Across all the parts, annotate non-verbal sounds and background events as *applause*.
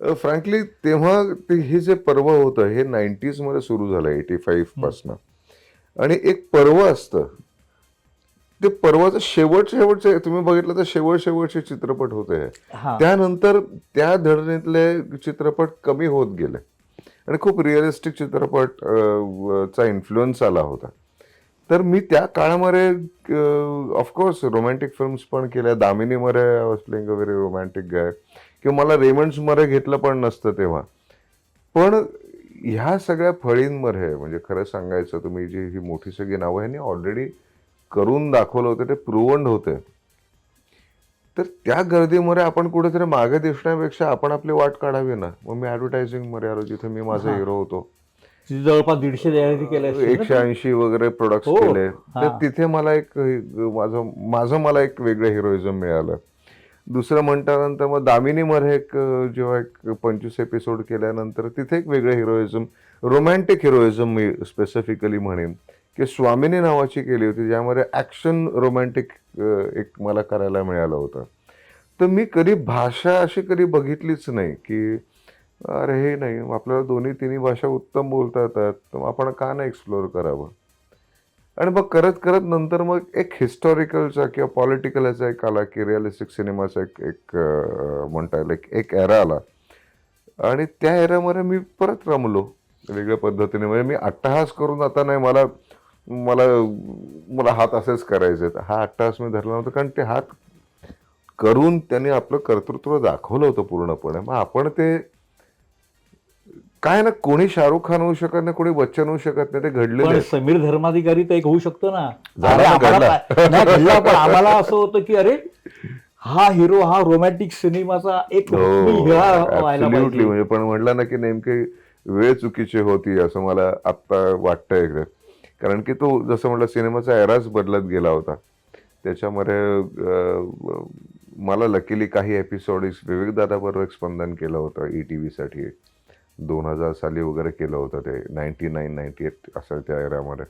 Frankly तेव्हा ते हे जे पर्व होतं हे नाईन्टीजमध्ये सुरू झालं एटी फाईव्ह पासनं. आणि एक पर्व असतं. ते पर्वाचं शेवट शेवटचे तुम्ही बघितलं तर शेवट शेवटचे चित्रपट होते त्यानंतर त्या धरणीतले चित्रपट कमी होत गेले. आणि खूप रिअलिस्टिक चित्रपट चा इन्फ्लुएन्स आला होता. तर मी त्या काळामध्ये ऑफकोर्स रोमॅन्टिक फिल्म्स पण केल्या. दामिनी मरे I was playing a very romantic guy किंवा मला रेमंड्स मरे घेतलं पण नसतं तेव्हा. पण ह्या सगळ्या फळींमध्ये म्हणजे खरं सांगायचं तुम्ही जी ही मोठी सगळी नावं ह्यांनी ऑलरेडी करून दाखवलं होतं ते प्रुवंड होते. तर त्या गर्दीमध्ये आपण कुठेतरी मागे दिसण्यापेक्षा आपण आपली वाट काढावी ना. मग मी ऍडव्हर्टायझिंगमध्ये आलो जिथे मी माझा. हिरो होतो. जवळपास दीडशे एकशे ऐंशी वगैरे प्रोडक्ट हो. केले तर. तिथे मला एक माझं माझं मला एक वेगळं हिरोइझम मिळालं दुसरं म्हणल्यानंतर मग दामिनीमध्ये एक जेव्हा एक पंचवीस एपिसोड केल्यानंतर तिथे एक वेगळं हिरोइझम रोमॅन्टिक हिरोइझम मी स्पेसिफिकली म्हणेन की स्वामिनी नावाची केली होती ज्यामध्ये ऍक्शन रोमॅन्टिक एक मला करायला मिळालं होतं तर मी कधी भाषा अशी कधी बघितलीच नाही की अरे हे नाही. आपल्याला दोन्ही तिन्ही भाषा उत्तम बोलता येतात. तर मग आपण का नाही एक्सप्लोअर करावं? आणि मग करत करत नंतर मग एक हिस्टॉरिकलचा किंवा पॉलिटिकल याचा एक आला की रिअलिस्टिक सिनेमाचा एक एक म्हणता येईल एक एक एरा आला. आणि त्या एरामध्ये मी परत रमलो. वेगळ्या पद्धतीने. म्हणजे मी अट्टहास करून आता नाही मला मला मला हात असेच करायचे आहेत. हा अट्टहास मी धरला नव्हता. कारण ते हात करून त्यांनी आपलं कर्तृत्व दाखवलं होतं पूर्णपणे. मग आपण ते काय ना कोणी शाहरुख खान होऊ शकत नाही कोणी बच्चन होऊ शकत नाही ते घडलेलं पण. समीर धर्माधिकारी तर एक होऊ शकतो ना झाला अरे ना, आम्हाला घडला. पा- नाही, घडला पण आम्हाला असं होतं की अरे हा हिरो हा रोमॅन्टिक सिनेमाचा एक हो हिरा व्हायला absolutely. पाहिजे म्हणजे पण म्हटलं ना की नेमकी वेळ चुकीची होती असं मला आत्ता वाटतंय इकडे कारण की तो जसं म्हटलं सिनेमाचा एराच बदलत गेला होता त्याच्यामध्ये अं, मला लकीली काही एपिसोड विवेक दादाबरोबर एक स्पंदन केलं होतं ई टी व्हीसाठी दोन हजार साली वगैरे केलं होतं ते. नाईन्टी नाईन नाईन्टी एट असं त्या एरामध्ये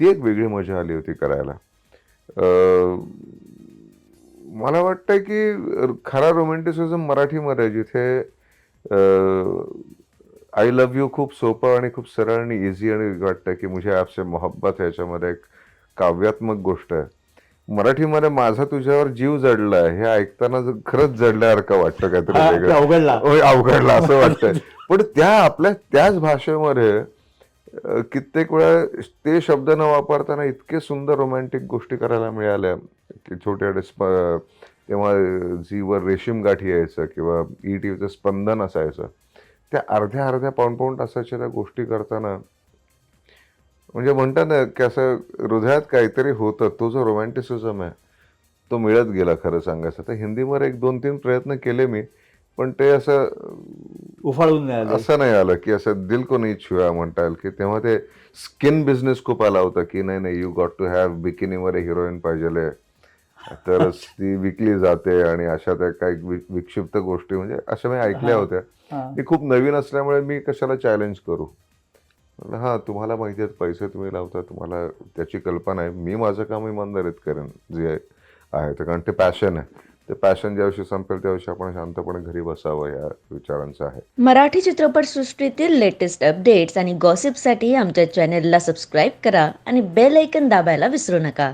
ती एक वेगळी मजा आली होती करायला. अं, मला वाटतं की खरा रोमॅन्टिसिझम मराठीमध्ये जिथे आय लव्ह यू खूप सोपं आणि खूप सरळ आणि इझी आणि वाटतं की मुझे आपसे मोहब्बत ह्याच्यामध्ये एक काव्यात्मक गोष्ट आहे. मराठीमध्ये माझा तुझ्यावर जीव जडला आहे हे ऐकताना खरंच जडल्यासारखं वाटतं काहीतरी वेगळं. अवघडला. अवघडला असं वाटतंय. *laughs* पण त्या आपल्या त्याच भाषेमध्ये कित्येक वेळा ते शब्द न वापरताना इतके सुंदर रोमॅन्टिक गोष्टी करायला मिळाल्या. की छोट्या स्प- तेव्हा झीवर रेशीम गाठी यायचं किंवा ई टीव्हीचं स्पंदन असायचं. त्या अर्ध्या अर्ध्या पाऊण पाऊण तासाच्या त्या गोष्टी करताना म्हणजे म्हणतात ना की असं हृदयात काहीतरी होतं. तो जो रोमॅन्टिसिझम आहे तो मिळत गेला खरं सांगायचं तर. हिंदीमध्ये एक दोन तीन प्रयत्न केले मी पण ते असं उफाळून नाही आले. असं नाही आलं की असं दिल को नाही छुया म्हणता येईल की तेव्हा ते स्किन बिझनेस खूप आला होता की नाही नाही यू गॉट टू हॅव बिकिनीमध्ये हिरोईन पाहिजे तरच *laughs* ती विकली जाते आणि अशा त्या काही विक्षिप्त गोष्टी म्हणजे अशा मी ऐकल्या. होत्या. मी खूप नवीन असल्यामुळे मी कशाला चॅलेंज करू हा तुम्हाला माहिती आहेत पैसे तुम्ही लावता तुम्हाला त्याची कल्पना आहे मी माझं काम इमानदारीत करेन जे आहे ते कारण ते पॅशन आहे ते पॅशन ज्या संपेल त्या आपण शांतपणे घरी बसावं या विचारांचं आहे. मराठी चित्रपटसृष्टीतील लेटेस्ट अपडेट्स आणि गॉसिपसाठी आमच्या चॅनेलला सबस्क्राईब करा आणि बेल ऐकन दाबायला विसरू नका.